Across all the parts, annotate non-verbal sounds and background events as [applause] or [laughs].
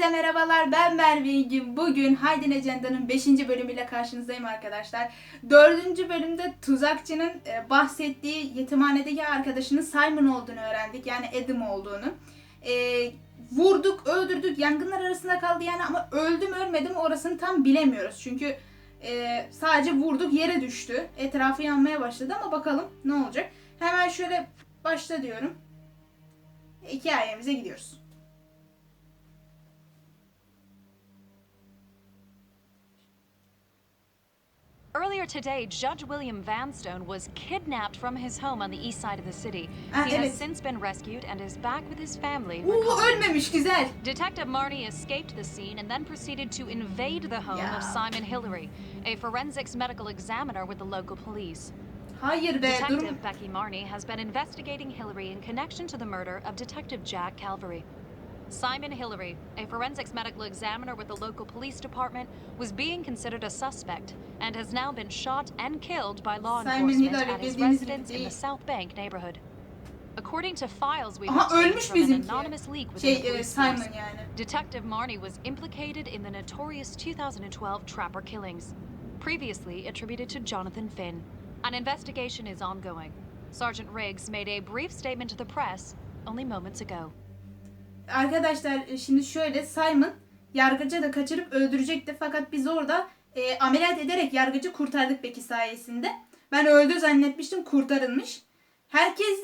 Herkese merhabalar ben Merve Bugün Haydi Legenda'nın 5. bölümüyle karşınızdayım arkadaşlar. 4. bölümde tuzakçının e, bahsettiği yetimhanedeki arkadaşının Simon olduğunu öğrendik. Yani Adam olduğunu. E, vurduk, öldürdük, yangınlar arasında kaldı yani ama öldüm ölmedim orasını tam bilemiyoruz. Çünkü e, sadece vurduk yere düştü. Etrafı yanmaya başladı ama bakalım ne olacak. Hemen şöyle başla diyorum. Hikayemize gidiyoruz. Earlier today, Judge William Vanstone was kidnapped from his home on the east side of the city. Ah, he has since been rescued and is back with his family. Recovering. ölmemiş güzel. Detective Marnie escaped the scene and then proceeded to invade the home Yeah. of Simon Hillary, a forensics medical examiner with the local police. Hayır be durum. Detective Becky Marnie has been investigating Hillary in connection to the murder of Detective Jack Calvary. Simon Hillary, a forensics medical examiner with the local police department, was being considered a suspect and has now been shot and killed by law Simon enforcement Hillary at his residence in the South Bank neighborhood. According to files obtained ölmüş from an anonymous leak within Şey the police Simon force, yani. Detective Marnie was implicated in the notorious 2012 Trapper killings, previously attributed to Jonathan Finn. An investigation is ongoing. Sergeant Riggs made a brief statement to the press only moments ago. Arkadaşlar e, şimdi şöyle Simon yargıcı da kaçırıp öldürecekti fakat biz orada e, ameliyat ederek yargıcı kurtardık Becky sayesinde. Ben öldü zannetmiştim kurtarılmış. Herkes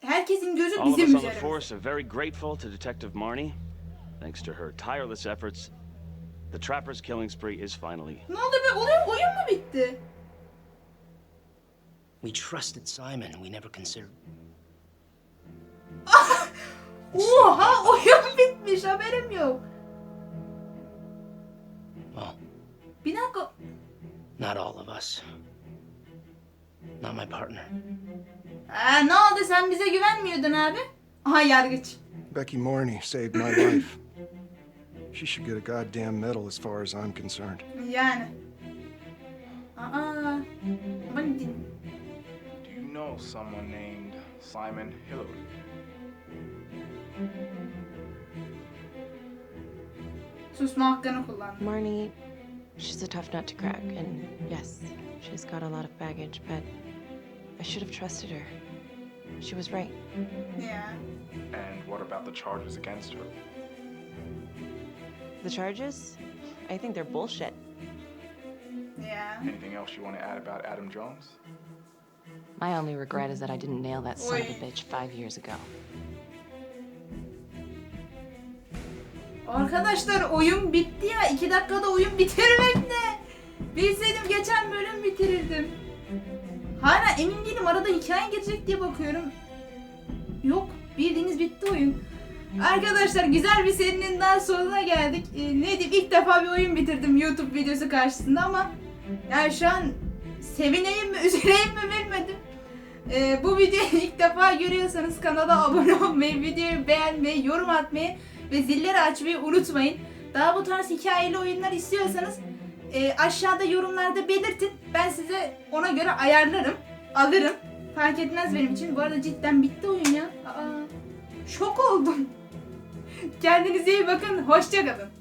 herkesin gözü All of us bizim on the üzerimizde. force are very grateful to Detective Marnie. Thanks to her tireless efforts, the Trapper's killing spree is finally Ne oldu be? Oluyor oyun mu bitti? We trusted Simon. We never considered. Oha oyun bitmiş haberim yok. Well, Bir dakika. not all of us. Not my partner. Aa, ne oldu sen bize güvenmiyordun abi? Aha yargıç. Becky Morney saved my life. She should get a goddamn medal as far as I'm concerned. Yani. Aa. Ben din- Do you know someone named Simon Hillary? Susma hakkını kullandım. Marnie, she's a tough nut to crack, and yes, she's got a lot of baggage, but I should have trusted her. She was right. Yeah. And what about the charges against her? The charges? I think they're bullshit. Yeah. Anything else you want to add about Adam Jones? My only regret is that I didn't nail that son of a bitch five years ago. Arkadaşlar oyun bitti ya. iki dakikada oyun bitirmek ne? Bilseydim geçen bölüm bitirirdim. Hala emin değilim. Arada hikaye girecek diye bakıyorum. Yok. Bildiğiniz bitti oyun. Arkadaşlar güzel bir serinin daha sonuna geldik. Ee, ne diyeyim ilk defa bir oyun bitirdim YouTube videosu karşısında ama yani şu an sevineyim mi [laughs] üzüleyim mi bilmedim. Ee, bu videoyu ilk defa görüyorsanız kanala abone olmayı, videoyu beğenmeyi, yorum atmayı ve zilleri açmayı unutmayın. Daha bu tarz hikayeli oyunlar istiyorsanız e, aşağıda yorumlarda belirtin. Ben size ona göre ayarlarım, alırım. Fark etmez benim için. Bu arada cidden bitti oyun ya. Aa, şok oldum. [laughs] Kendinize iyi bakın. Hoşçakalın.